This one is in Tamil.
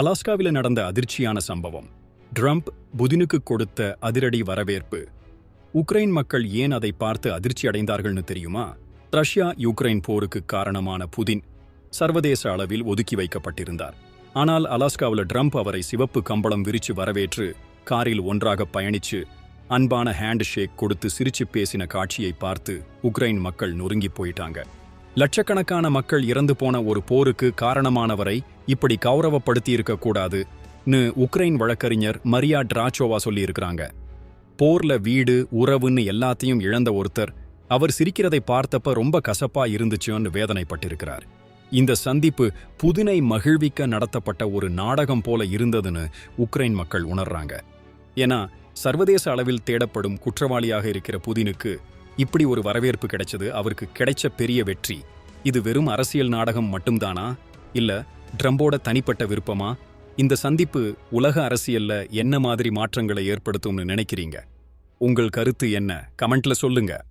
அலாஸ்காவில் நடந்த அதிர்ச்சியான சம்பவம். ட்ரம்ப் புதினுக்கு கொடுத்த அதிரடி வரவேற்பு. உக்ரைன் மக்கள் ஏன் அதை பார்த்து அதிர்ச்சி அடைந்தார்கள்னு தெரியுமா? ரஷ்யா யுக்ரைன் போருக்கு காரணமான புதின் சர்வதேச அளவில் ஒதுக்கி வைக்கப்பட்டிருந்தார். ஆனால் அலாஸ்காவில் ட்ரம்ப் அவரை சிவப்பு கம்பளம் விரிச்சு வரவேற்று காரில் ஒன்றாக பயணிச்சு அன்பான ஹேண்ட் ஷேக் கொடுத்து சிரிச்சு பேசின காட்சியை பார்த்து உக்ரைன் மக்கள் நொறுங்கி போயிட்டாங்க. லட்சக்கணக்கான மக்கள் இறந்து போன ஒரு போருக்கு காரணமானவரை இப்படி கௌரவப்படுத்தி இருக்கக்கூடாதுன்னு உக்ரைன் வழக்கறிஞர் மரியா டிராச்சோவா சொல்லியிருக்கிறாங்க. போர்ல வீடு உறவுன்னு எல்லாத்தையும் இழந்த ஒருத்தர் அவர் சிரிக்கிறதை பார்த்தப்ப ரொம்ப கசப்பா இருந்துச்சுன்னு வேதனைப்பட்டிருக்கிறார். இந்த சந்திப்பு புதினை மகிழ்விக்க நடத்தப்பட்ட ஒரு நாடகம் போல இருந்ததுன்னு உக்ரைன் மக்கள் உணர்றாங்க. ஏன்னா சர்வதேச அளவில் தேடப்படும் குற்றவாளியாக இருக்கிற புதினுக்கு இப்படி ஒரு வரவேற்பு கிடைச்சது அவருக்கு கிடைச்ச பெரிய வெற்றி. இது வெறும் அரசியல் நாடகம் மட்டும்தானா? இல்ல ட்ரம்போட தனிப்பட்ட விருப்பமா? இந்த சந்திப்பு உலக அரசியல்ல என்ன மாதிரி மாற்றங்களை ஏற்படுத்தும்னு நினைக்கிறீங்க? உங்கள் கருத்து என்ன? கமெண்ட்ல சொல்லுங்க.